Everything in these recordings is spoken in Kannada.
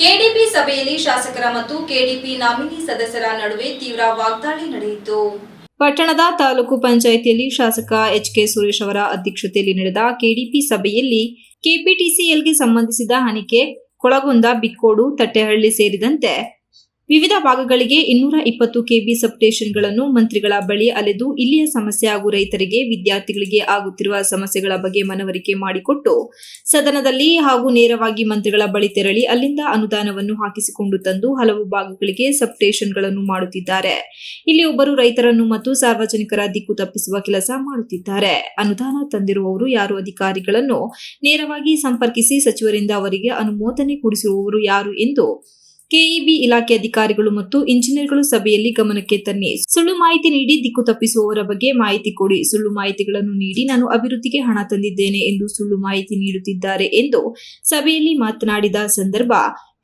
ಕೆಡಿಪಿ ಸಭೆಯಲ್ಲಿ ಶಾಸಕರ ಮತ್ತು ಕೆಡಿಪಿ ನಾಮಿನಿ ಸದಸ್ಯರ ನಡುವೆ ತೀವ್ರ ವಾಗ್ದಾಳಿ ನಡೆಯಿತು. ಪಟ್ಟಣದ ತಾಲೂಕು ಪಂಚಾಯಿತಿಯಲ್ಲಿ ಶಾಸಕ ಎಚ್ ಕೆ ಸುರೇಶ್ ಅವರ ಅಧ್ಯಕ್ಷತೆಯಲ್ಲಿ ನಡೆದ ಕೆಡಿಪಿ ಸಭೆಯಲ್ಲಿ ಕೆಪಿಟಿಸಿಎಲ್ಗೆ ಸಂಬಂಧಿಸಿದ ಹನಿಕೆ ಕೊಳಗುಂದ, ಬಿಕ್ಕೋಡು, ತಟ್ಟೆಹಳ್ಳಿ ಸೇರಿದಂತೆ ವಿವಿಧ ಭಾಗಗಳಿಗೆ ಇನ್ನೂರ ಇಪ್ಪತ್ತು ಕೆಬಿ ಸಬ್ಸ್ಟೇಷನ್ಗಳನ್ನು ಮಂತ್ರಿಗಳ ಬಳಿ ಅಲೆದು ಇಲ್ಲಿಯ ಸಮಸ್ಯೆ ಹಾಗೂ ರೈತರಿಗೆ ವಿದ್ಯಾರ್ಥಿಗಳಿಗೆ ಆಗುತ್ತಿರುವ ಸಮಸ್ಯೆಗಳ ಬಗ್ಗೆ ಮನವರಿಕೆ ಮಾಡಿಕೊಟ್ಟು ಸದನದಲ್ಲಿ ಹಾಗೂ ನೇರವಾಗಿ ಮಂತ್ರಿಗಳ ಬಳಿ ತೆರಳಿ ಅಲ್ಲಿಂದ ಅನುದಾನವನ್ನು ಹಾಕಿಸಿಕೊಂಡು ತಂದು ಹಲವು ಭಾಗಗಳಿಗೆ ಸಬ್ಸ್ಟೇಷನ್ಗಳನ್ನು ಮಾಡುತ್ತಿದ್ದಾರೆ. ಇಲ್ಲಿ ಒಬ್ಬರು ರೈತರನ್ನು ಮತ್ತು ಸಾರ್ವಜನಿಕರ ದಿಕ್ಕು ತಪ್ಪಿಸುವ ಕೆಲಸ ಮಾಡುತ್ತಿದ್ದಾರೆ. ಅನುದಾನ ತಂದಿರುವವರು ಯಾರು ಅಧಿಕಾರಿಗಳನ್ನು ನೇರವಾಗಿ ಸಂಪರ್ಕಿಸಿ ಸಚಿವರಿಂದ ಅವರಿಗೆ ಅನುಮೋದನೆ ಕೊಡಿಸಿರುವವರು ಯಾರು ಎಂದು ಕೆಇಬಿ ಇಲಾಖೆ ಅಧಿಕಾರಿಗಳು ಮತ್ತು ಇಂಜಿನಿಯರ್ಗಳು ಸಭೆಯಲ್ಲಿ ಗಮನಕ್ಕೆ ತನ್ನಿ. ಸುಳ್ಳು ಮಾಹಿತಿ ನೀಡಿ ದಿಕ್ಕು ತಪ್ಪಿಸುವವರ ಬಗ್ಗೆ ಮಾಹಿತಿ ಕೊಡಿ. ಸುಳ್ಳು ಮಾಹಿತಿಗಳನ್ನು ನೀಡಿ ನಾನು ಅಭಿವೃದ್ಧಿಗೆ ಹಣ ತಂದಿದ್ದೇನೆ ಎಂದು ಸುಳ್ಳು ಮಾಹಿತಿ ನೀಡುತ್ತಿದ್ದಾರೆ ಎಂದು ಸಭೆಯಲ್ಲಿ ಮಾತನಾಡಿದ ಸಂದರ್ಭ,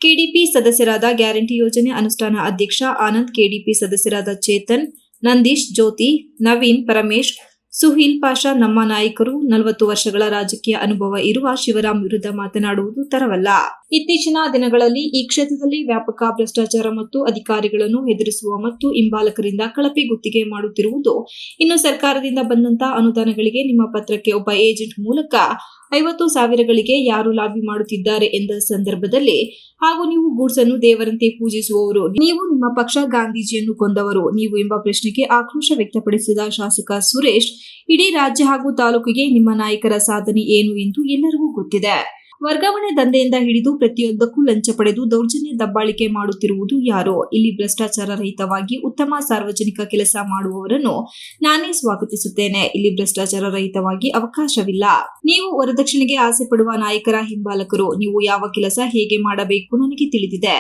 ಕೆಡಿಪಿ ಸದಸ್ಯರಾದ ಗ್ಯಾರಂಟಿ ಯೋಜನೆ ಅನುಷ್ಠಾನ ಅಧ್ಯಕ್ಷ ಆನಂದ್, ಕೆಡಿಪಿ ಸದಸ್ಯರಾದ ಚೇತನ್, ನಂದೀಶ್, ಜ್ಯೋತಿ, ನವೀನ್, ಪರಮೇಶ್, ಸುಹೀಲ್ ಪಾಷಾ, ನಮ್ಮ ನಾಯಕರು. ನಲವತ್ತು ವರ್ಷಗಳ ರಾಜಕೀಯ ಅನುಭವ ಇರುವ ಶಿವರಾಮ್ ವಿರುದ್ಧ ಮಾತನಾಡುವುದು ತರವಲ್ಲ. ಇತ್ತೀಚಿನ ದಿನಗಳಲ್ಲಿ ಈ ಕ್ಷೇತ್ರದಲ್ಲಿ ವ್ಯಾಪಕ ಭ್ರಷ್ಟಾಚಾರ ಮತ್ತು ಅಧಿಕಾರಿಗಳನ್ನು ಹೆದರಿಸುವ ಮತ್ತು ಹಿಂಬಾಲಕರಿಂದ ಕಳಪೆ ಗುತ್ತಿಗೆ ಮಾಡುತ್ತಿರುವುದು ಇನ್ನು ಸರ್ಕಾರದಿಂದ ಬಂದಂತಹ ಅನುದಾನಗಳಿಗೆ ನಿಮ್ಮ ಪತ್ರಕ್ಕೆ ಒಬ್ಬ ಏಜೆಂಟ್ ಮೂಲಕ ಐವತ್ತು ಸಾವಿರಗಳಿಗೆ ಯಾರು ಲಾಬಿ ಮಾಡುತ್ತಿದ್ದಾರೆ ಎಂದ ಸಂದರ್ಭದಲ್ಲಿ ಹಾಗೂ ನೀವು ಗೂಡ್ಸ್ ಅನ್ನು ದೇವರಂತೆ ಪೂಜಿಸುವವರು, ನೀವು ನಿಮ್ಮ ಪಕ್ಷ ಗಾಂಧೀಜಿಯನ್ನು ಕೊಂದವರು, ನೀವು ಎಂಬ ಪ್ರಶ್ನೆಗೆ ಆಕ್ರೋಶ ವ್ಯಕ್ತಪಡಿಸಿದ ಶಾಸಕ ಸುರೇಶ್, ಇಡೀ ರಾಜ್ಯ ಹಾಗೂ ತಾಲೂಕಿಗೆ ನಿಮ್ಮ ನಾಯಕರ ಸಾಧನೆ ಏನು ಎಂದು ಎಲ್ಲರಿಗೂ ಗೊತ್ತಿದೆ. ವರ್ಗಾವಣೆ ದಂಧೆಯಿಂದ ಹಿಡಿದು ಪ್ರತಿಯೊಂದಕ್ಕೂ ಲಂಚ ಪಡೆದು ದೌರ್ಜನ್ಯ ದಬ್ಬಾಳಿಕೆ ಮಾಡುತ್ತಿರುವುದು ಯಾರೋ? ಇಲ್ಲಿ ಭ್ರಷ್ಟಾಚಾರ ರಹಿತವಾಗಿ ಉತ್ತಮ ಸಾರ್ವಜನಿಕ ಕೆಲಸ ಮಾಡುವವರನ್ನು ನಾನೇ ಸ್ವಾಗತಿಸುತ್ತೇನೆ. ಇಲ್ಲಿ ಭ್ರಷ್ಟಾಚಾರ ರಹಿತವಾಗಿ ಅವಕಾಶವಿಲ್ಲ. ನೀವು ವರದಕ್ಷಿಣೆಗೆ ಆಸೆ ಪಡುವ ನಾಯಕರ ಹಿಂಬಾಲಕರು, ನೀವು ಯಾವ ಕೆಲಸ ಹೇಗೆ ಮಾಡಬೇಕು ನನಗೆ ತಿಳಿದಿದೆ.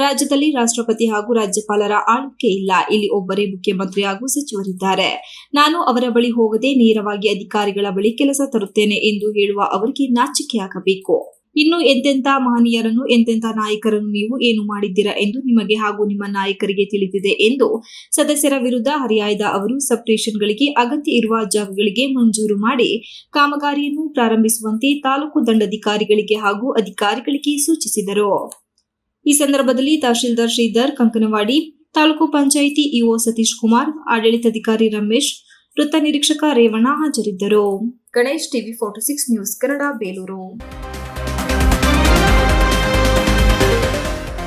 ರಾಜ್ಯದಲ್ಲಿ ರಾಷ್ಟ್ರಪತಿ ಹಾಗೂ ರಾಜ್ಯಪಾಲರ ಆಳ್ವಿಕೆ ಇಲ್ಲ. ಇಲ್ಲಿ ಒಬ್ಬರೇ ಮುಖ್ಯಮಂತ್ರಿ ಹಾಗೂ ಸಚಿವರಿದ್ದಾರೆ. ನಾನು ಅವರ ಬಳಿ ಹೋಗದೆ ನೇರವಾಗಿ ಅಧಿಕಾರಿಗಳ ಬಳಿ ಕೆಲಸ ತರುತ್ತೇನೆ ಎಂದು ಹೇಳುವ ಅವರಿಗೆ ನಾಚಿಕೆಯಾಗಬೇಕು. ಇನ್ನು ಎಂತೆಂಥ ಮಹನೀಯರನ್ನು, ಎಂತೆಂಥ ನಾಯಕರನ್ನು ನೀವು ಏನು ಮಾಡಿದ್ದೀರಾ ಎಂದು ನಿಮಗೆ ಹಾಗೂ ನಿಮ್ಮ ನಾಯಕರಿಗೆ ತಿಳಿದಿದೆ ಎಂದು ಸದಸ್ಯರ ವಿರುದ್ಧ ಹರಿಯಾಯ್ದ ಅವರು ಸಬ್ಸ್ಟೇಷನ್ಗಳಿಗೆ ಅಗತ್ಯ ಇರುವ ಜಾಗಗಳಿಗೆ ಮಂಜೂರು ಮಾಡಿ ಕಾಮಗಾರಿಯನ್ನು ಪ್ರಾರಂಭಿಸುವಂತೆ ತಾಲೂಕು ದಂಡಾಧಿಕಾರಿಗಳಿಗೆ ಹಾಗೂ ಅಧಿಕಾರಿಗಳಿಗೆ ಸೂಚಿಸಿದರು. ಈ ಸಂದರ್ಭದಲ್ಲಿ ತಹಶೀಲ್ದಾರ್ ಶ್ರೀಧರ್, ಕಂಕನವಾಡಿ ತಾಲೂಕು ಪಂಚಾಯಿತಿ ಇಒ ಸತೀಶ್ ಕುಮಾರ್, ಆಡಳಿತಾಧಿಕಾರಿ ರಮೇಶ್, ವೃತ್ತ ನಿರೀಕ್ಷಕ ರೇವಣ್ಣ ಹಾಜರಿದ್ದರು. Ganesh TV forty six news Kannada, Belur.